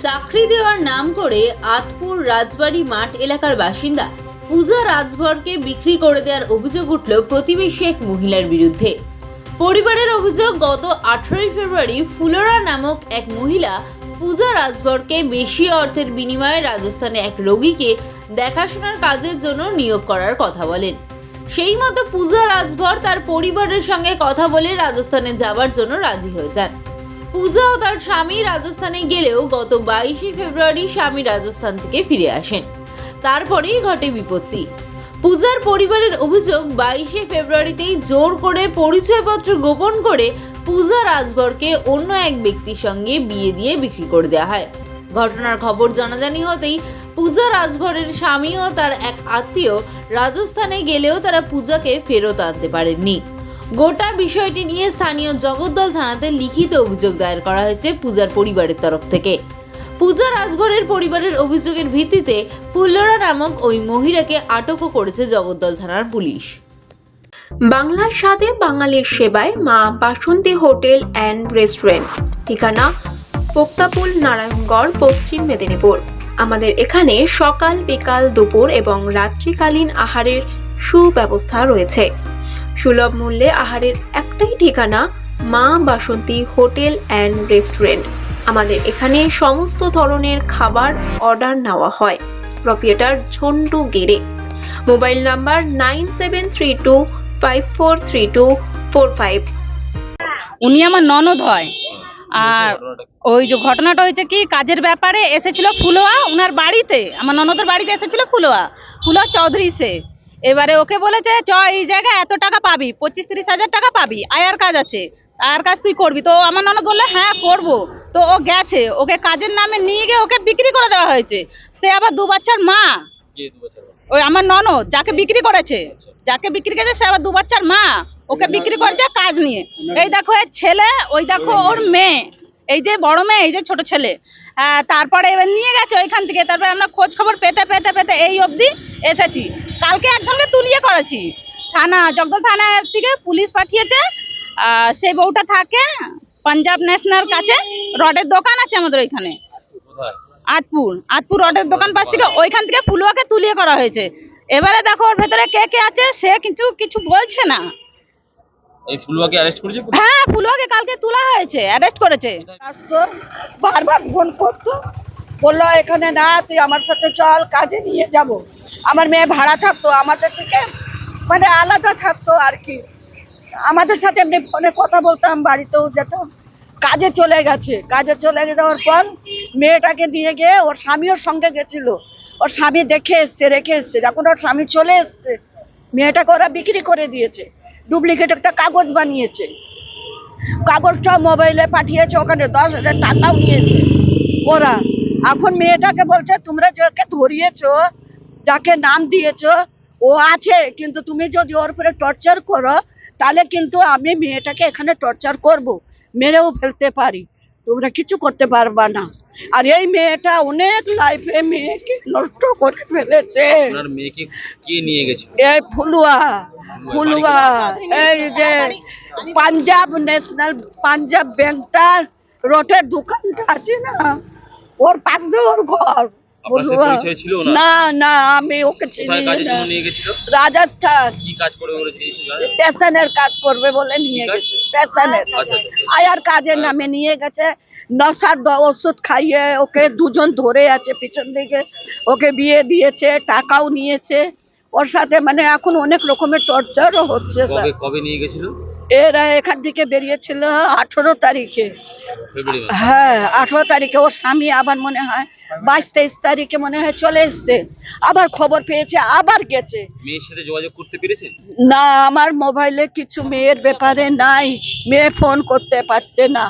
চাকরি দেওয়ার নাম করে আতপুর রাজবাড়ি মাঠ এলাকার বাসিন্দা পূজা রাজভরকে বিক্রি করে দেওয়ার অভিযোগ উঠল প্রতিবেশী এক মহিলার বিরুদ্ধে। পরিবারের অভিযোগ, গত আঠারোই ফেব্রুয়ারি ফুলোরা নামক এক মহিলা পূজা রাজভরকে বেশি অর্থের বিনিময়ে রাজস্থানে এক রোগীকে দেখাশোনার কাজের জন্য নিয়োগ করার কথা বলেন। সেই মতো পূজা রাজভর তার পরিবারের সঙ্গে কথা বলে রাজস্থানে যাবার জন্য রাজি হয়ে যান। পূজা ও তার স্বামী রাজস্থানে গেলেও গত বাইশে ফেব্রুয়ারি স্বামী রাজস্থান থেকে ফিরে আসেন। তারপরেই ঘটে বিপত্তি। পূজার পরিবারের অভিযোগ, বাইশে ফেব্রুয়ারিতেই জোর করে পরিচয়পত্র গোপন করে পূজা রাজভরকে অন্য এক ব্যক্তির সঙ্গে বিয়ে দিয়ে বিক্রি করে দেওয়া হয়। ঘটনার খবর জানাজানি হতেই পূজা রাজভরের স্বামী ও তার এক আত্মীয় রাজস্থানে গেলেও তারা পূজাকে ফেরত আনতে পারেননি। গোটা বিষয়টি নিয়ে স্থানীয় জগদ্দল থানাতে লিখিত অভিযোগ দায়ের করা হয়েছে পূজার পরিবারের তরফ থেকে। পূজা রাজভরের পরিবারের অভিযোগের ভিত্তিতে ফুল্লরা নামক ওই মহিলাকে আটকও করেছে জগদ্দল থানার পুলিশ। বাংলার সাথে বাঙালির সেবায় মা বাসন্তী হোটেল অ্যান্ড রেস্টুরেন্ট। ঠিকানা পোক্তাপুল নারায়ণগড়, পশ্চিম মেদিনীপুর। আমাদের এখানে সকাল বিকাল দুপুর এবং রাত্রিকালীন আহারের সুব্যবস্থা রয়েছে। সুলভ মূল্যে আহারের একটাই ঠিকানা মা বাসন্তী হোটেল অ্যান্ড রেস্টুরেন্ট। আমাদের এখানে সমস্ত ধরনের খাবার অর্ডার নেওয়া হয়। প্রপিয়েটার ঝন্টু গেড়ে mobile number nine seven three two five four three two four five. উনি আমার ননদ হয়। আর ওই যে ঘটনাটা হয়েছে কি কাজের ব্যাপারে এসেছিল ফুলোয়া উনার বাড়িতে আমার ননদের বাড়িতে এসেছিল ফুলোয়া ফুলোয়া চৌধুরী সে। এবারে ওকে বলেছে চ এই জায়গায় এত টাকা পাবি পঁচিশ তিরিশ হাজার টাকা পাবি আয়ার কাজ আছে আয়ার কাজ তুই করবি। তো আমার ননদ বলল হ্যাঁ করব। তো ও গেছে ওকে কাজের নামে নিয়ে গিয়ে ওকে বিক্রি করে দেওয়া হয়েছে। সে আবার দু বাচ্চার মা। ওই আমার ননদ যাকে বিক্রি করেছে যাকে বিক্রি করেছে সে আবার দু বাচ্চার মা। ওকে বিক্রি করেছে কাজ নিয়ে। এই দেখো এর ছেলে ওই দেখো ওর মেয়ে। এই যে বড় মেয়ে, এই যে ছোট ছেলে। তারপরে এবার নিয়ে গেছে ওইখান থেকে। তারপরে আমরা খোঁজ খবর পেতে পেতে পেতে এই অবধি এসেছি। কালকে একজনকে তুলিয়ে করেছি। থানা, জগদল থানা থেকে পুলিশ পাঠিয়েছে। সেই বউটা থাকে পাঞ্জাব ন্যাশনাল কাছে। রডের দোকান আছে আমাদের ওইখানে। আতপুর আতপুর রডের দোকান পাশ থেকে ওইখান থেকে ফুলুয়াকে তুলিয়ে করা হয়েছে। এবারে দেখো ওর ভেতরে কে কে আছে, সে কিছু কিছু বলছে না। এই অ্যারেস্ট করেছে হ্যাঁ ফুলুয়াকে কালকে তোলা হয়েছে অ্যারেস্ট করেছে। আসতো বারবার ফোন করতো বলল এখানে না তুই আমার সাথে চল কাজে নিয়ে যাব। আমার মেয়ে ভাড়া থাকতো আমাদের থেকে মানে আলাদা থাকতো আর কি। আমাদের সাথে এমনি ফোনে কথা বলতাম বাড়িতেও যেতাম। কাজে চলে গেছে কাজে চলে যাওয়ার পর মেয়েটাকে নিয়ে গিয়ে ওর স্বামীও সঙ্গে গেছিল। ওর স্বামী দেখে এসছে রেখে এসছে যখন ওর স্বামী চলে এসছে মেয়েটাকে ওরা বিক্রি করে দিয়েছে। ডুপ্লিকেট একটা কাগজ বানিয়েছে। কাগজটা মোবাইলে পাঠিয়েছে, ওখানে দশ হাজার টাকাও নিয়েছে। ওরা, এখন মেয়েটাকে বলছে, তোমরা যাকে ধরিয়েছ, যাকে নাম দিয়েছ, ও আছে, কিন্তু তুমি যদি ওর উপরে টর্চার করো, তাহলে কিন্তু আমি মেয়েটাকে এখানে টর্চার করব, মেরেও ফেলতে পারি। তোমরা কিছু করতে পারবা না। আর এই মেয়েটা অনেক লাইফে মেয়েকে নষ্ট করে ফেলেছে। মেয়েকে কে নিয়ে গেছিল এই ফুলুয়া ফুলুয়া এই যে পাঞ্জাব ন্যাশনাল পাঞ্জাব ব্যাংকটার রোডের দোকানটা আছে না? ওর পাশে ওর ঘর। না? না আমি ওকে চিনি রাজস্থান কাজ? পেশনের করবে বলে নিয়ে গেছে পেশনের। আচ্ছা, আচ্ছা। আয়ার কাজের নামে নিয়ে গেছে নশার ওষুধ খাইয়ে ওকে দুজন ধরে আছে পিছন দিকে। ওকে বিয়ে দিয়েছে টাকাও নিয়েছে। ওর সাথে মানে এখন অনেক রকমের টর্চারও হচ্ছে কবে নিয়ে গেছিল? এরা এখান থেকে বেরিয়েছিল আঠেরো তারিখে। হ্যাঁ আঠেরো তারিখে। ওর স্বামী আবার মনে হয় বাইশ তেইশ তারিখে মনে হয় চলে এসছে। আবার খবর পেয়েছে আবার গেছে। মেয়ের সাথে যোগাযোগ করতে পেরেছেন? না আমার মোবাইলে কিছু মেয়ের ব্যাপারে নাই। মেয়ে ফোন করতে পারছে না।